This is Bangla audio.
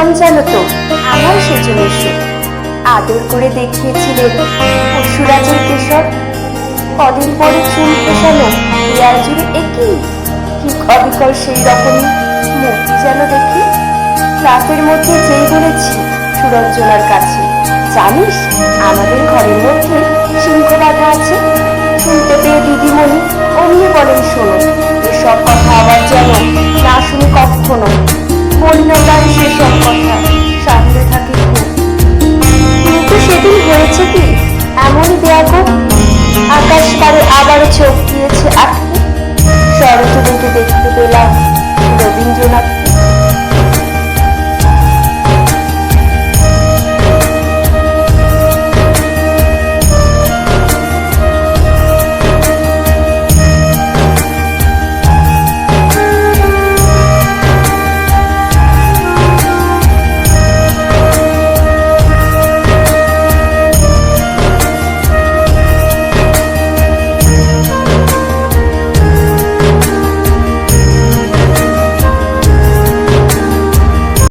নাম জানো তো? আমার সেজন্য আদর করে দেখিয়েছিলেন পশুরাজের কেশর। কদিন পরে চুল পেশানো ইয়ার জুড়ে একই। কি কবিকর সেই রকমই মূর্তি যেন দেখি রাতের মধ্যে যেই বলেছি সুরঞ্জনার কাছে। জানিস, আমাদের ঘরের মধ্যে সিংহ বাধা আছে। শুনতে পেয়ে দিদিমণি অমনি বলেন, শোনো। আবারও চোখ দিয়েছে এখন শরৎ দেখতে পেলাম রবীন্দ্রনাথ